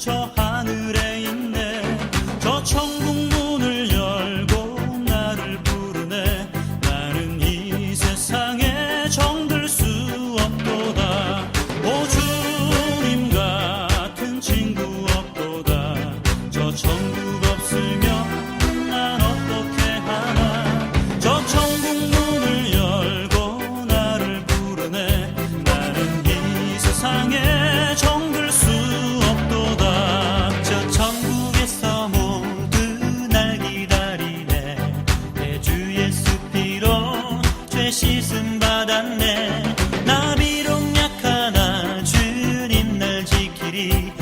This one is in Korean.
Cho 받았네 나 비록 약하나 주님 날 지키리.